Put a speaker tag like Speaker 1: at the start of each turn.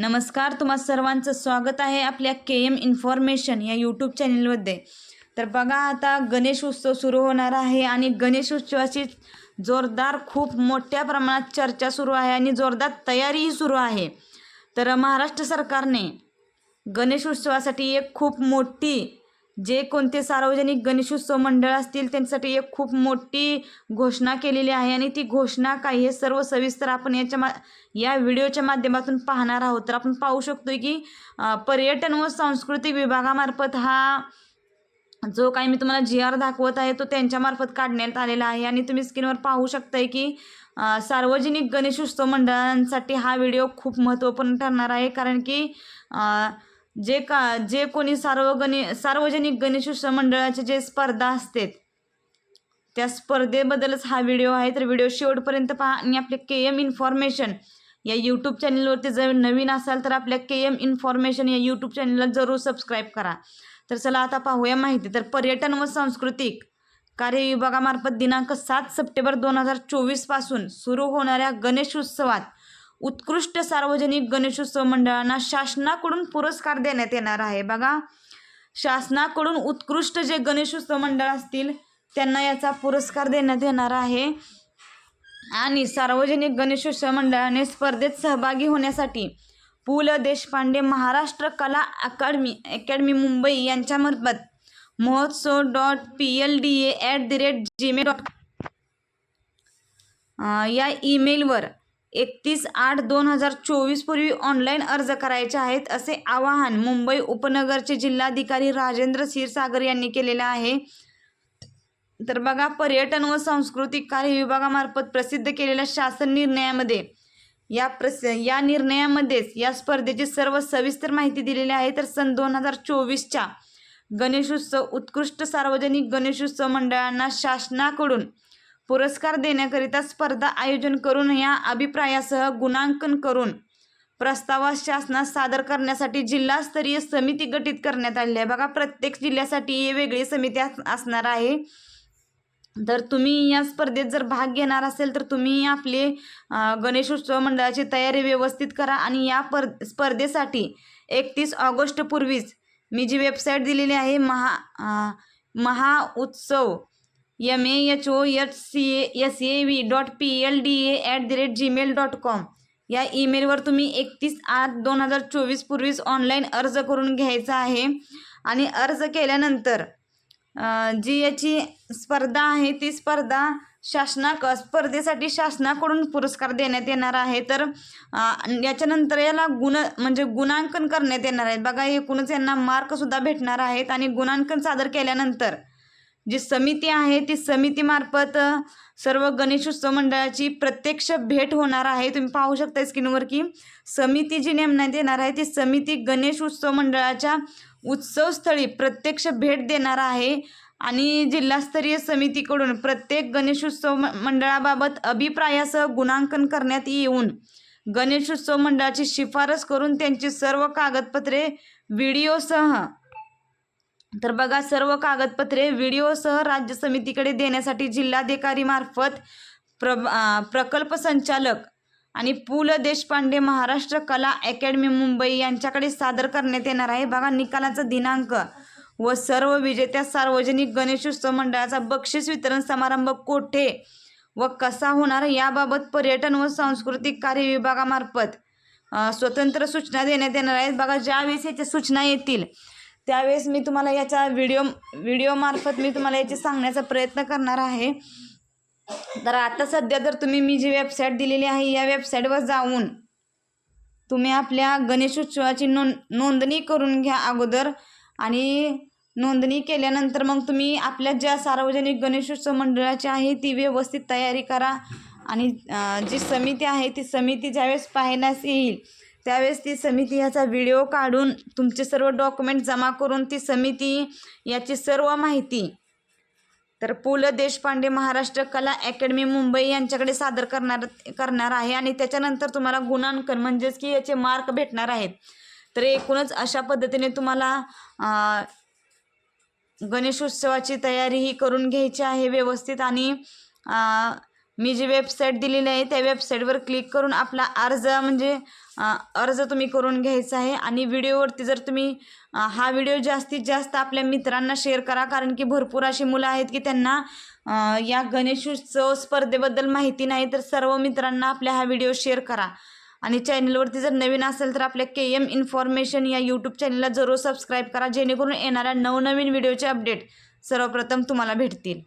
Speaker 1: नमस्कार तुम्हा सर्वांचं स्वागत आहे आपल्या के एम इन्फॉर्मेशन या यूट्यूब चॅनलमध्ये. तर बघा आता गणेश उत्सव सुरू होणार आहे आणि गणेश उत्सवाची जोरदार खूप मोठ्या प्रमाणात चर्चा सुरू आहे आणि जोरदार तयारीही सुरू आहे. तर महाराष्ट्र सरकारने गणेश उत्सवासाठी एक खूप मोठी जे कोणते सार्वजनिक गणेशोत्सव मंडळ असतील त्यांच्यासाठी एक खूप मोठी घोषणा केलेली आहे. आणि ती घोषणा काय हे सर्व सविस्तर आपण याच्या मा या व्हिडिओच्या माध्यमातून पाहणार आहोत. तर आपण पाहू शकतो की पर्यटन व सांस्कृतिक विभागामार्फत हा जो काही मी तुम्हाला जी आर दाखवत आहे तो त्यांच्यामार्फत काढण्यात आलेला आहे. आणि तुम्ही स्क्रीनवर पाहू शकताय की सार्वजनिक गणेशोत्सव मंडळांसाठी हा व्हिडिओ खूप महत्त्वपूर्ण ठरणार आहे. कारण की जे का जे कोणी सार्वगणे सार्वजनिक गणेशोत्सव मंडळाचे जे स्पर्धा असतात त्या स्पर्धेबद्दलच हा व्हिडिओ आहे. तर व्हिडिओ शेवटपर्यंत पहा आणि आपले के एम इन्फॉर्मेशन या यूट्यूब चॅनलवरती जर नवीन असाल तर आपल्या के एम इन्फॉर्मेशन या यूट्यूब चॅनलला जरूर सबस्क्राईब करा. तर चला आता पाहूया माहिती. तर पर्यटन व सांस्कृतिक कार्य विभागामार्फत दिनांक सात सप्टेंबर दोन हजार चोवीसपासून सुरू होणाऱ्या गणेश उत्सवात उत्कृष्ट सार्वजनिक गणेशोत्सव मंडळांना शासनाकडून पुरस्कार देण्यात येणार आहे. बघा शासनाकडून उत्कृष्ट जे गणेशोत्सव मंडळ असतील त्यांना याचा पुरस्कार देण्यात येणार आहे. आणि सार्वजनिक गणेशोत्सव मंडळाने स्पर्धेत सहभागी होण्यासाठी पु. ल. देशपांडे महाराष्ट्र कला अकादमी अकॅडमी मुंबई यांच्यामार्फत महोत्सव dot P L D A at the rate Gmail dot या ईमेलवर एकतीस आठ दोन हजार चोवीसपूर्वी ऑनलाईन अर्ज करायचे आहेत असे आवाहन मुंबई उपनगरचे जिल्हाधिकारी राजेंद्र क्षीरसागर यांनी केलेले आहे. तर बघा पर्यटन व सांस्कृतिक कार्य विभागामार्फत प्रसिद्ध केलेल्या शासन निर्णयामध्ये या प्रस या निर्णयामध्येच या स्पर्धेची सर्व सविस्तर माहिती दिलेली आहे. तर सन दोन हजार चोवीसच्या गणेशोत्सव उत्कृष्ट सार्वजनिक गणेशोत्सव मंडळांना शासनाकडून पुरस्कार देण्याकरिता स्पर्धा आयोजन करून या अभिप्रायासह गुणांकन करून प्रस्तावास शासनास सादर करण्यासाठी जिल्हास्तरीय समिती गठीत करण्यात आली आहे. बघा प्रत्येक जिल्ह्यासाठी वेगळी समिती अस- असणार आहे. तर तुम्ही या स्पर्धेत जर भाग घेणार असेल तर तुम्ही आपले गणेशोत्सव मंडळाची तयारी व्यवस्थित करा आणि या पर स्पर्धेसाठी एकतीस ऑगस्टपूर्वीच मी जी वेबसाईट दिलेली आहे महा अ, महा उत्सव M A H O H C S A V dot P L D A at the rate Gmail dot com या ईमेलवर तुम्ही एकतीस आठ दोन हजार चोवीसपूर्वीच ऑनलाईन अर्ज करून घ्यायचा आहे. आणि अर्ज केल्यानंतर जी याची स्पर्धा आहे ती स्पर्धा शासना स्पर्धेसाठी शासनाकडून पुरस्कार देण्यात येणार आहे. तर याच्यानंतर याला गुण म्हणजे गुणांकन करण्यात येणार आहे. बघा एकूणच यांना मार्कसुद्धा भेटणार आहेत. आणि गुणांकन सादर केल्यानंतर जी समिती आहे ती समितीमार्फत सर्व गणेशोत्सव मंडळाची प्रत्यक्ष भेट होणार आहे. तुम्ही पाहू शकता स्क्रीनवर की समिती जी नेमण्यात येणार आहे ती समिती गणेश उत्सव मंडळाच्या उत्सवस्थळी प्रत्यक्ष भेट देणार आहे. आणि जिल्हास्तरीय समितीकडून प्रत्येक गणेशोत्सव मंडळाबाबत अभिप्रायासह गुणांकन करण्यात येऊन गणेशोत्सव मंडळाची शिफारस करून त्यांची सर्व कागदपत्रे व्हिडिओसह तर बघा सर्व कागदपत्रे व्हिडिओसह राज्य समितीकडे देण्यासाठी जिल्हाधिकारीमार्फत प्र प्रकल्प संचालक आणि पु ल देशपांडे महाराष्ट्र कला अकॅडमी मुंबई यांच्याकडे सादर करण्यात येणार आहे. बघा निकालाचा दिनांक व सर्व विजेत्या सार्वजनिक गणेशोत्सव मंडळाचा बक्षीस वितरण समारंभ कोठे व कसा होणार याबाबत पर्यटन व सांस्कृतिक कार्य विभागामार्फत स्वतंत्र सूचना देण्यात येणार आहेत. बघा ज्यावेळेस याच्या सूचना येतील त्यावेळेस मी तुम्हाला याच्या व्हिडिओ व्हिडिओमार्फत मी तुम्हाला याचे सांगण्याचा प्रयत्न करणार आहे. तर आता सध्या जर तुम्ही मी जी वेबसाईट दिलेली आहे या वेबसाईटवर जाऊन तुम्ही आपल्या गणेशोत्सवाची नोंद नोंदणी करून घ्या अगोदर आणि नोंदणी केल्यानंतर मग तुम्ही आपल्या ज्या सार्वजनिक गणेशोत्सव मंडळाची आहे ती व्यवस्थित तयारी करा. आणि जी समिती आहे ती समिती ज्यावेळेस पाहण्यास येईल त्यावेळेस ती समिती ह्याचा व्हिडिओ काढून तुमचे सर्व डॉक्युमेंट जमा करून ती समिती याची सर्व माहिती तर पु ल देशपांडे महाराष्ट्र कला अकॅडमी मुंबई यांच्याकडे सादर करणार करणार आहे. आणि त्याच्यानंतर तुम्हाला गुणांकन म्हणजेच की याचे मार्क भेटणार आहेत. तर एकूणच अशा पद्धतीने तुम्हाला गणेशोत्सवाची तयारी ही करून घ्यायची आहे व्यवस्थित. आणि मी जी वेबसाईट दिलेली आहे त्या वेबसाईटवर क्लिक करून आपला अर्ज म्हणजे अर्ज तुम्ही करून घ्यायचा आहे. आणि व्हिडिओवरती जर तुम्ही हा व्हिडिओ जास्तीत जास्त आपल्या मित्रांना शेअर करा. कारण की भरपूर अशी मुलं आहेत की त्यांना या गणेशोत्सव स्पर्धेबद्दल माहिती नाही तर सर्व मित्रांना आपल्या हा व्हिडिओ शेअर करा. आणि चॅनलवरती जर नवीन असेल तर आपल्या के एम इन्फॉर्मेशन या यूट्यूब चॅनलला जरूर सबस्क्राईब करा. जेणेकरून येणाऱ्या नवनवीन व्हिडिओचे अपडेट सर्वप्रथम तुम्हाला भेटतील.